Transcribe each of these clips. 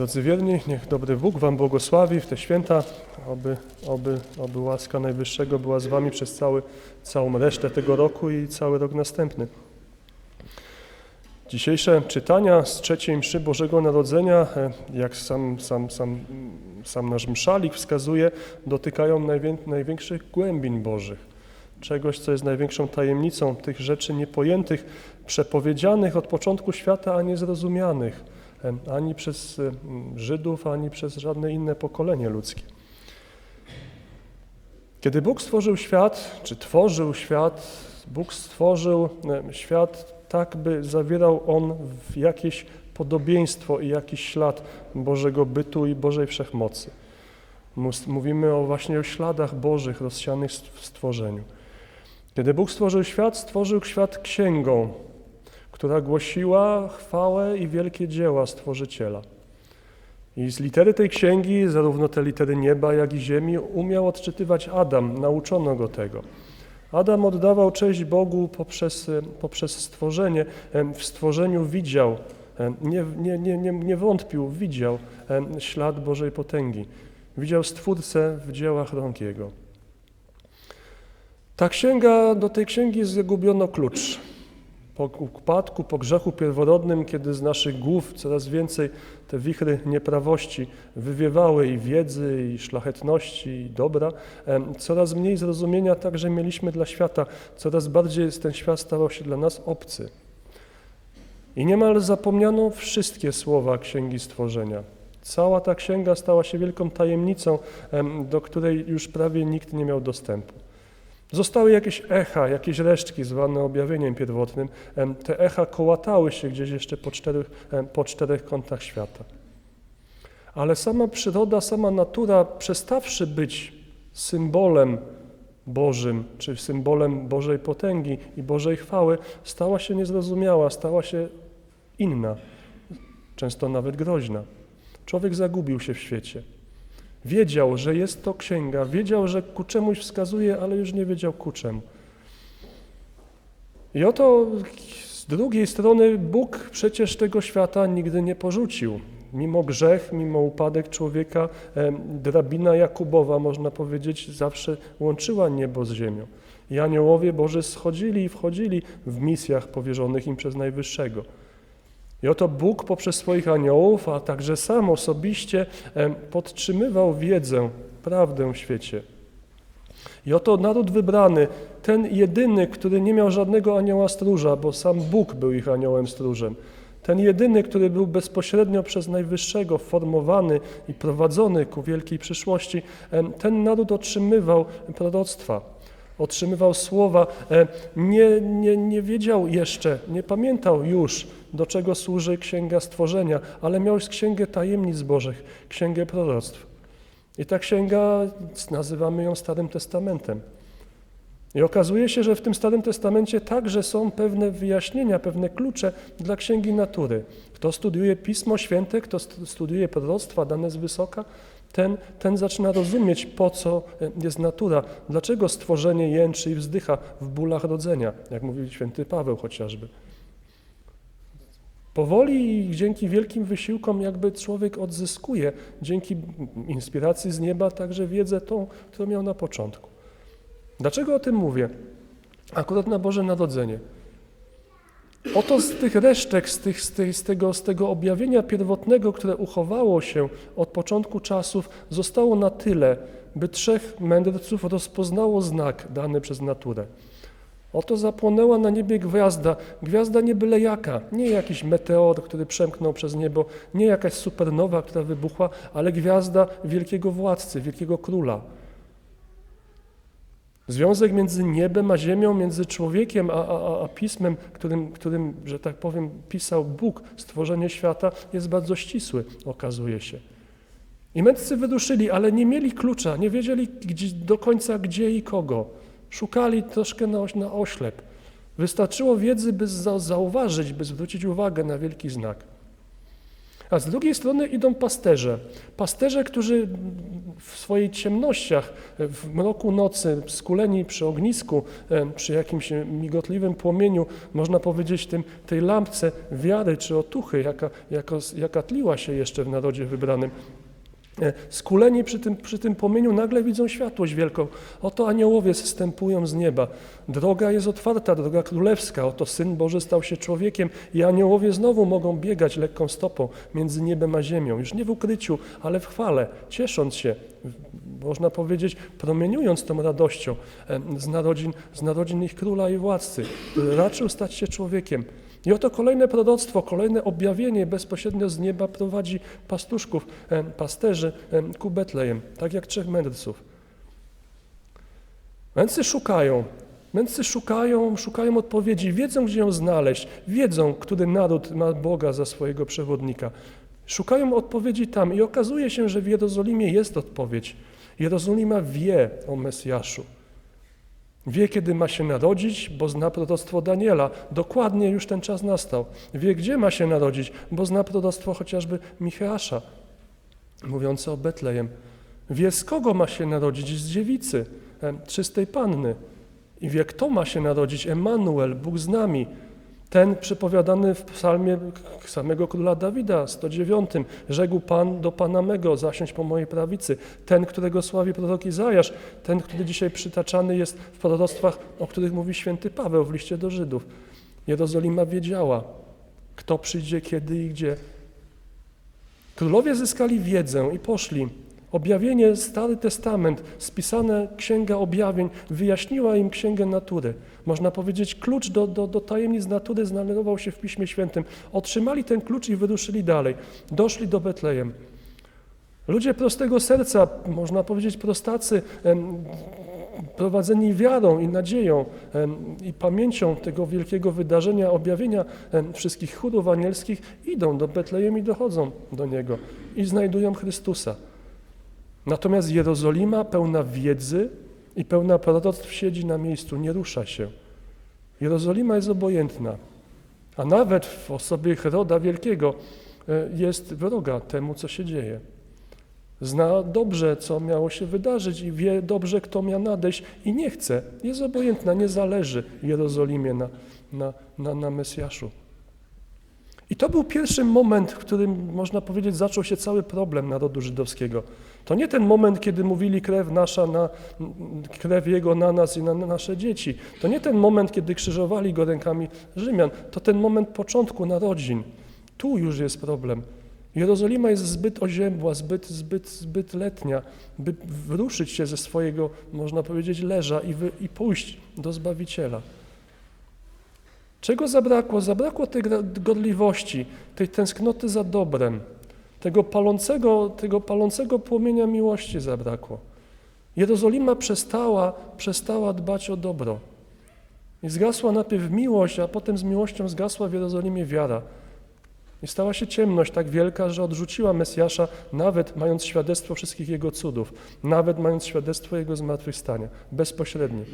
Drodzy wierni, niech dobry Bóg Wam błogosławi w te święta, oby, oby, oby łaska Najwyższego była z Wami przez cały, całą resztę tego roku i cały rok następny. Dzisiejsze czytania z trzeciej mszy Bożego Narodzenia, e, jak sam, sam, sam, sam nasz mszalik wskazuje, dotykają najwię, największych głębin Bożych. Czegoś, co jest największą tajemnicą tych rzeczy niepojętych, przepowiedzianych od początku świata, a niezrozumianych ani przez Żydów, ani przez żadne inne pokolenie ludzkie. Kiedy Bóg stworzył świat, czy tworzył świat, Bóg stworzył świat tak, by zawierał on w jakieś podobieństwo i jakiś ślad Bożego bytu i Bożej wszechmocy. Mówimy o właśnie o śladach Bożych rozsianych w stworzeniu. Kiedy Bóg stworzył świat, stworzył świat księgą, która głosiła chwałę i wielkie dzieła Stworzyciela. I z litery tej księgi, zarówno te litery nieba, jak i ziemi, umiał odczytywać Adam, nauczono go tego. Adam oddawał cześć Bogu poprzez, poprzez stworzenie. W stworzeniu widział, nie, nie, nie, nie, nie wątpił, widział ślad Bożej potęgi. Widział Stwórcę w dziełach rąk Jego. Ta księga, do tej księgi zagubiono klucz. Po upadku, po grzechu pierworodnym, kiedy z naszych głów coraz więcej te wichry nieprawości wywiewały i wiedzy, i szlachetności, i dobra, coraz mniej zrozumienia także mieliśmy dla świata, coraz bardziej ten świat stawał się dla nas obcy. I niemal zapomniano wszystkie słowa Księgi Stworzenia. Cała ta księga stała się wielką tajemnicą, em, do której już prawie nikt nie miał dostępu. Zostały jakieś echa, jakieś resztki zwane objawieniem pierwotnym. Te echa kołatały się gdzieś jeszcze po czterech, po czterech kątach świata. Ale sama przyroda, sama natura, przestawszy być symbolem Bożym, czy symbolem Bożej potęgi i Bożej chwały, stała się niezrozumiała, stała się inna, często nawet groźna. Człowiek zagubił się w świecie. Wiedział, że jest to księga, wiedział, że ku czemuś wskazuje, ale już nie wiedział ku czemu. I oto z drugiej strony Bóg przecież tego świata nigdy nie porzucił. Mimo grzech, mimo upadek człowieka, em, drabina Jakubowa, można powiedzieć, zawsze łączyła niebo z ziemią. I aniołowie Boży schodzili i wchodzili w misjach powierzonych im przez Najwyższego. I oto Bóg poprzez swoich aniołów, a także sam osobiście podtrzymywał wiedzę, prawdę w świecie. I oto naród wybrany, ten jedyny, który nie miał żadnego anioła stróża, bo sam Bóg był ich aniołem stróżem, ten jedyny, który był bezpośrednio przez Najwyższego formowany i prowadzony ku wielkiej przyszłości, ten naród otrzymywał proroctwa otrzymywał słowa, e, nie, nie, nie wiedział jeszcze, nie pamiętał już, do czego służy Księga Stworzenia, ale miał Księgę Tajemnic Bożych, Księgę Proroctw. I ta księga, nazywamy ją Starym Testamentem. I okazuje się, że w tym Starym Testamencie także są pewne wyjaśnienia, pewne klucze dla Księgi Natury. Kto studiuje Pismo Święte, kto stu- studiuje proroctwa dane z wysoka, ten, ten zaczyna rozumieć, po co e, jest natura, dlaczego stworzenie jęczy i wzdycha w bólach rodzenia, jak mówił święty Paweł chociażby. Powoli i dzięki wielkim wysiłkom jakby człowiek odzyskuje, dzięki inspiracji z nieba, także wiedzę tą, którą miał na początku. Dlaczego o tym mówię? Akurat na Boże Narodzenie. Oto z tych resztek, z, tych, z, tej, z, tego, z tego objawienia pierwotnego, które uchowało się od początku czasów, zostało na tyle, by trzech mędrców rozpoznało znak dany przez naturę. Oto zapłonęła na niebie gwiazda, gwiazda nie byle jaka, nie jakiś meteor, który przemknął przez niebo, nie jakaś supernowa, która wybuchła, ale gwiazda wielkiego władcy, wielkiego króla. Związek między niebem a ziemią, między człowiekiem a, a, a pismem, którym, którym, że tak powiem, pisał Bóg, stworzenie świata, jest bardzo ścisły, okazuje się. I mędrcy wyruszyli, ale nie mieli klucza, nie wiedzieli gdzie, do końca gdzie i kogo. Szukali troszkę na, na oślep. Wystarczyło wiedzy, by za, zauważyć, by zwrócić uwagę na wielki znak. A z drugiej strony idą pasterze. Pasterze, którzy w swojej ciemnościach, w mroku nocy, skuleni przy ognisku, e, przy jakimś migotliwym płomieniu, można powiedzieć tym, tej lampce wiary czy otuchy, jaka, jaka, jaka tliła się jeszcze w narodzie wybranym, Skuleni przy tym, przy tym płomieniu nagle widzą światłość wielką. Oto aniołowie zstępują z nieba. Droga jest otwarta, droga królewska. Oto Syn Boży stał się człowiekiem i aniołowie znowu mogą biegać lekką stopą między niebem a ziemią. Już nie w ukryciu, ale w chwale, ciesząc się, można powiedzieć, promieniując tą radością z narodzin, z narodzin ich króla i władcy, który raczył stać się człowiekiem. I oto kolejne proroctwo, kolejne objawienie bezpośrednio z nieba prowadzi pastuszków, pasterzy ku Betlejem, tak jak trzech mędrców. Mędrcy szukają, mędrcy szukają, szukają odpowiedzi, wiedzą, gdzie ją znaleźć, wiedzą, który naród ma Boga za swojego przewodnika. Szukają odpowiedzi tam i okazuje się, że w Jerozolimie jest odpowiedź. Jerozolima wie o Mesjaszu. Wie, kiedy ma się narodzić, bo zna proroctwo Daniela. Dokładnie już ten czas nastał. Wie, gdzie ma się narodzić, bo zna proroctwo chociażby Micheasza, mówiące o Betlejem. Wie, z kogo ma się narodzić, z dziewicy, czystej panny. I wie, kto ma się narodzić, Emanuel, Bóg z nami. Ten przepowiadany w psalmie samego króla Dawida, 109. Rzekł Pan do Pana mego, zasiąść po mojej prawicy. Ten, którego sławi prorok Izajasz, ten, który dzisiaj przytaczany jest w proroctwach, o których mówi święty Paweł w liście do Żydów. Jerozolima wiedziała, kto przyjdzie, kiedy i gdzie. Królowie zyskali wiedzę i poszli. Objawienie, Stary Testament, spisane Księga Objawień wyjaśniła im Księgę Natury. Można powiedzieć, klucz do, do, do tajemnic natury znajdował się w Piśmie Świętym. Otrzymali ten klucz i wyruszyli dalej. Doszli do Betlejem. Ludzie prostego serca, można powiedzieć prostacy, prowadzeni wiarą i nadzieją i pamięcią tego wielkiego wydarzenia, objawienia wszystkich chórów anielskich, idą do Betlejem i dochodzą do Niego i znajdują Chrystusa. Natomiast Jerozolima pełna wiedzy i pełna proroctw siedzi na miejscu, nie rusza się. Jerozolima jest obojętna, a nawet w osobie Heroda Wielkiego e, jest wroga temu, co się dzieje. Zna dobrze, co miało się wydarzyć i wie dobrze, kto miał nadejść i nie chce. Jest obojętna, nie zależy Jerozolimie na, na, na, na Mesjaszu. I to był pierwszy moment, w którym, można powiedzieć, zaczął się cały problem narodu żydowskiego. To nie ten moment, kiedy mówili krew nasza, na, krew Jego na nas i na nasze dzieci. To nie ten moment, kiedy krzyżowali Go rękami Rzymian. To ten moment początku narodzin. Tu już jest problem. Jerozolima jest zbyt oziębła, zbyt, zbyt, zbyt letnia, by wruszyć się ze swojego, można powiedzieć, leża i, wy, i pójść do Zbawiciela. Czego zabrakło? Zabrakło tej gorliwości, tej tęsknoty za dobrem, tego palącego, tego palącego płomienia miłości zabrakło. Jerozolima przestała, przestała dbać o dobro. I zgasła najpierw miłość, a potem z miłością zgasła w Jerozolimie wiara. I stała się ciemność tak wielka, że odrzuciła Mesjasza, nawet mając świadectwo wszystkich Jego cudów, nawet mając świadectwo Jego zmartwychwstania, bezpośrednie.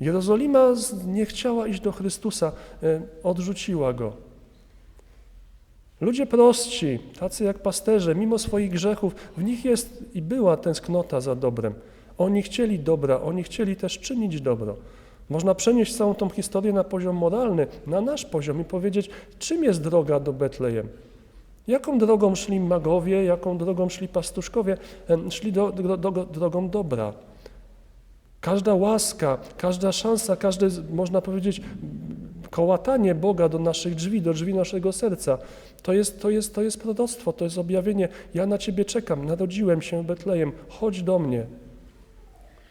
Jerozolima nie chciała iść do Chrystusa, e, odrzuciła Go. Ludzie prostsi, tacy jak pasterze, mimo swoich grzechów, w nich jest i była tęsknota za dobrem. Oni chcieli dobra, oni chcieli też czynić dobro. Można przenieść całą tą historię na poziom moralny, na nasz poziom i powiedzieć, czym jest droga do Betlejem. Jaką drogą szli magowie, jaką drogą szli pastuszkowie, e, szli do, do, do, drogą dobra. Każda łaska, każda szansa, każde, można powiedzieć, kołatanie Boga do naszych drzwi, do drzwi naszego serca, to jest, to jest, to jest proroctwo, to jest objawienie. Ja na Ciebie czekam, narodziłem się Betlejem, chodź do mnie.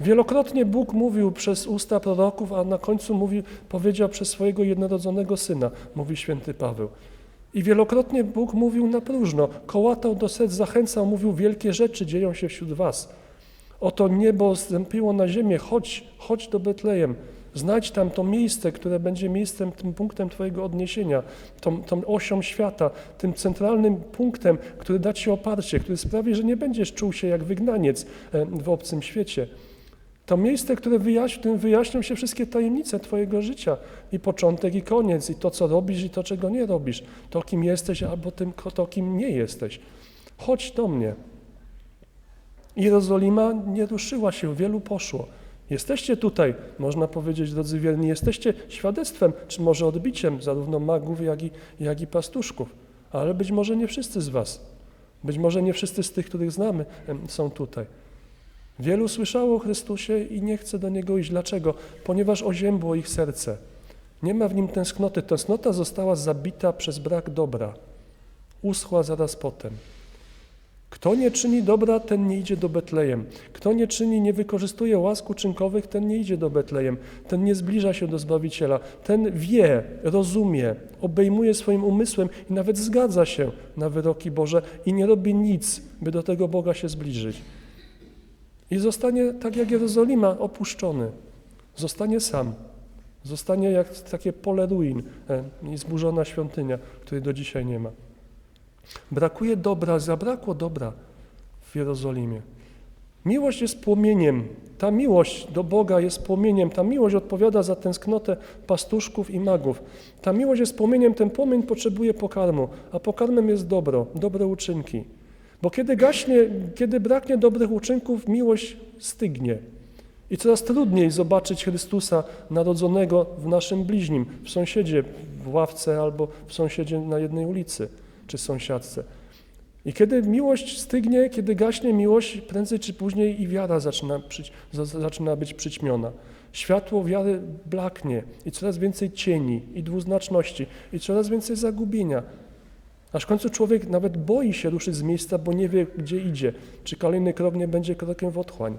Wielokrotnie Bóg mówił przez usta proroków, a na końcu mówi, powiedział przez swojego jednorodzonego Syna, mówi święty Paweł. I wielokrotnie Bóg mówił na próżno, kołatał do serc, zachęcał, mówił, wielkie rzeczy dzieją się wśród was. Oto niebo zstąpiło na ziemię, chodź, chodź do Betlejem, znajdź tam to miejsce, które będzie miejscem, tym punktem Twojego odniesienia, tą, tą osią świata, tym centralnym punktem, który da Ci oparcie, który sprawi, że nie będziesz czuł się jak wygnaniec e, w obcym świecie. To miejsce, które wyjaśni, w którym wyjaśnią się wszystkie tajemnice Twojego życia. I początek, i koniec, i to, co robisz, i to, czego nie robisz. To, kim jesteś, albo tym, to, kim nie jesteś. Chodź do mnie. Jerozolima nie ruszyła się, wielu poszło. Jesteście tutaj, można powiedzieć, drodzy wierni, jesteście świadectwem, czy może odbiciem zarówno magów, jak i, jak i pastuszków. Ale być może nie wszyscy z Was. Być może nie wszyscy z tych, których znamy, są tutaj. Wielu słyszało o Chrystusie i nie chce do Niego iść. Dlaczego? Ponieważ oziębło ich serce. Nie ma w nim tęsknoty. Tęsknota została zabita przez brak dobra. Uschła zaraz potem. Kto nie czyni dobra, ten nie idzie do Betlejem. Kto nie czyni, nie wykorzystuje łask uczynkowych, ten nie idzie do Betlejem. Ten nie zbliża się do Zbawiciela. Ten wie, rozumie, obejmuje swoim umysłem i nawet zgadza się na wyroki Boże i nie robi nic, by do tego Boga się zbliżyć. I zostanie, tak jak Jerozolima, opuszczony. Zostanie sam. Zostanie jak takie pole ruin e, i zburzona świątynia, której do dzisiaj nie ma. Brakuje dobra, zabrakło dobra w Jerozolimie. Miłość jest płomieniem. Ta miłość do Boga jest płomieniem. Ta miłość odpowiada za tęsknotę pastuszków i magów. Ta miłość jest płomieniem, ten płomień potrzebuje pokarmu, a pokarmem jest dobro, dobre uczynki. Bo kiedy gaśnie, kiedy braknie dobrych uczynków, miłość stygnie. I coraz trudniej zobaczyć Chrystusa narodzonego w naszym bliźnim, w sąsiedzie w ławce albo w sąsiedzie na jednej ulicy czy sąsiadce. I kiedy miłość stygnie, kiedy gaśnie miłość, prędzej czy później i wiara zaczyna, przyć, zaczyna być przyćmiona. Światło wiary blaknie i coraz więcej cieni i dwuznaczności i coraz więcej zagubienia. Aż w końcu człowiek nawet boi się ruszyć z miejsca, bo nie wie, gdzie idzie. Czy kolejny krok nie będzie krokiem w otchłań.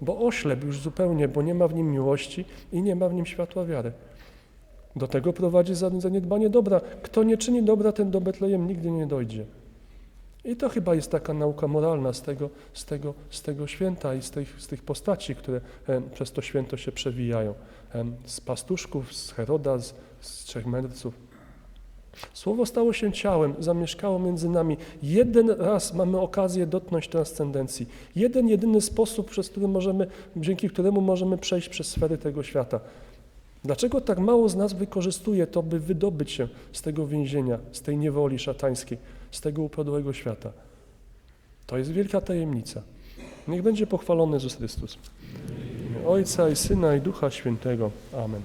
Bo oślep już zupełnie, bo nie ma w nim miłości i nie ma w nim światła wiary. Do tego prowadzi zaniedbanie dobra. Kto nie czyni dobra, ten do Betlejem nigdy nie dojdzie. I to chyba jest taka nauka moralna z tego, z tego, z tego święta i z tych, z tych postaci, które e, przez to święto się przewijają. E, z pastuszków, z Heroda, z, z trzech mędrców. Słowo stało się ciałem, zamieszkało między nami. Jeden raz mamy okazję dotknąć transcendencji. Jeden, jedyny sposób, przez który możemy, dzięki któremu możemy przejść przez sfery tego świata. Dlaczego tak mało z nas wykorzystuje to, by wydobyć się z tego więzienia, z tej niewoli szatańskiej, z tego upadłego świata? To jest wielka tajemnica. Niech będzie pochwalony Jezus Chrystus. Ojca i Syna i Ducha Świętego. Amen.